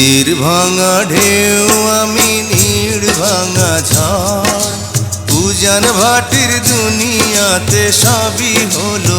তীর ভাঙা ঢেউ আমি নীড় ভাঙা ঝড়। পূজন ভাটির দুনিয়াতে সবই হলো